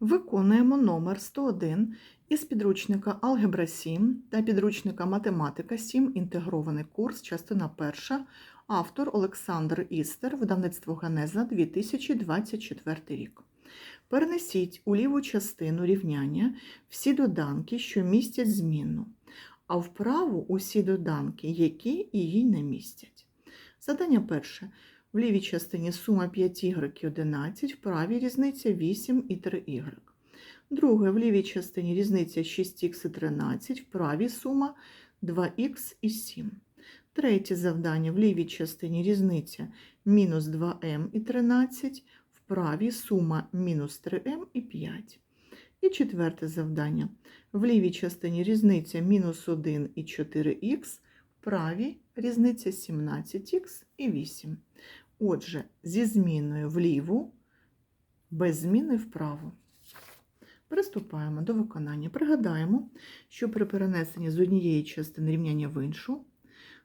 Виконуємо номер 101 із підручника Алгебра 7 та підручника Математика 7. Інтегрований курс, частина 1. Автор Олександр Істер, видавництво Генеза 2024 рік. Перенесіть у ліву частину рівняння всі доданки, що містять змінну, а вправу усі доданки, які її не містять. Задання перше. В лівій частині сума 5y і 11, в правій різниця 8 і 3y. Друге, в лівій частині різниця 6х і 13, в правій сума 2х і 7. Третє завдання в лівій частині різниця мінус 2m і 13, в правій сума мінус 3m і 5. І четверте завдання. В лівій частині різниця мінус 1 і 4х, в правій різниця 17х і 8. Отже, зі зміною вліву, без зміни вправо. Приступаємо до виконання. Пригадаємо, що при перенесенні з однієї частини рівняння в іншу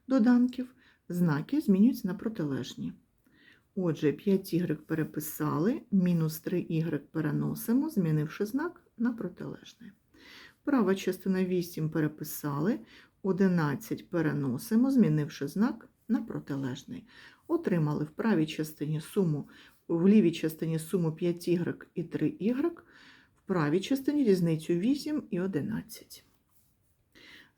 доданків знаки змінюються на протилежні. Отже, 5y переписали, мінус 3y переносимо, змінивши знак на протилежний. Права частина 8 переписали, 11 переносимо, змінивши знак на протилежний. Отримали в правій частині суму, в лівій частині суму 5y і 3y, в правій частині різницю 8 і 11.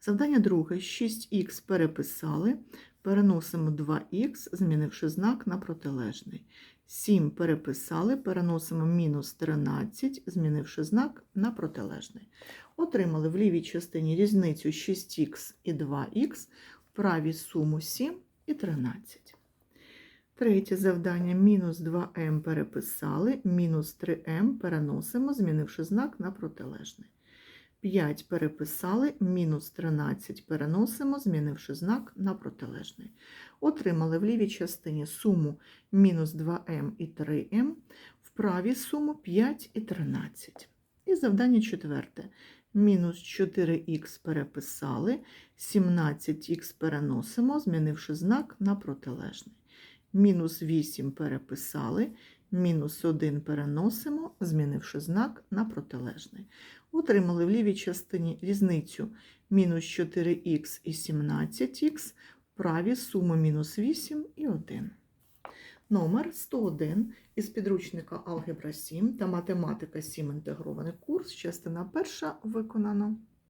Завдання друге. 6х переписали, переносимо 2х, змінивши знак на протилежний. 7 переписали, переносимо мінус 13, змінивши знак на протилежний. Отримали в лівій частині різницю 6х і 2х, в правій суму 7 і 13. Третє завдання мінус 2m переписали, мінус 3m переносимо, змінивши знак на протилежний. 5 переписали, мінус 13 переносимо, змінивши знак на протилежний. Отримали в лівій частині суму мінус 2m і 3m, в правій суму 5 і 13. І завдання четверте. Мінус 4х переписали, 17х переносимо, змінивши знак на протилежний. Мінус 8 переписали, мінус 1 переносимо, змінивши знак на протилежний. Отримали в лівій частині різницю мінус 4х і 17х, в правій суму мінус 8 і 1. Номер 101 із підручника Алгебра 7 та Математика 7 інтегрований курс, частина перша виконано.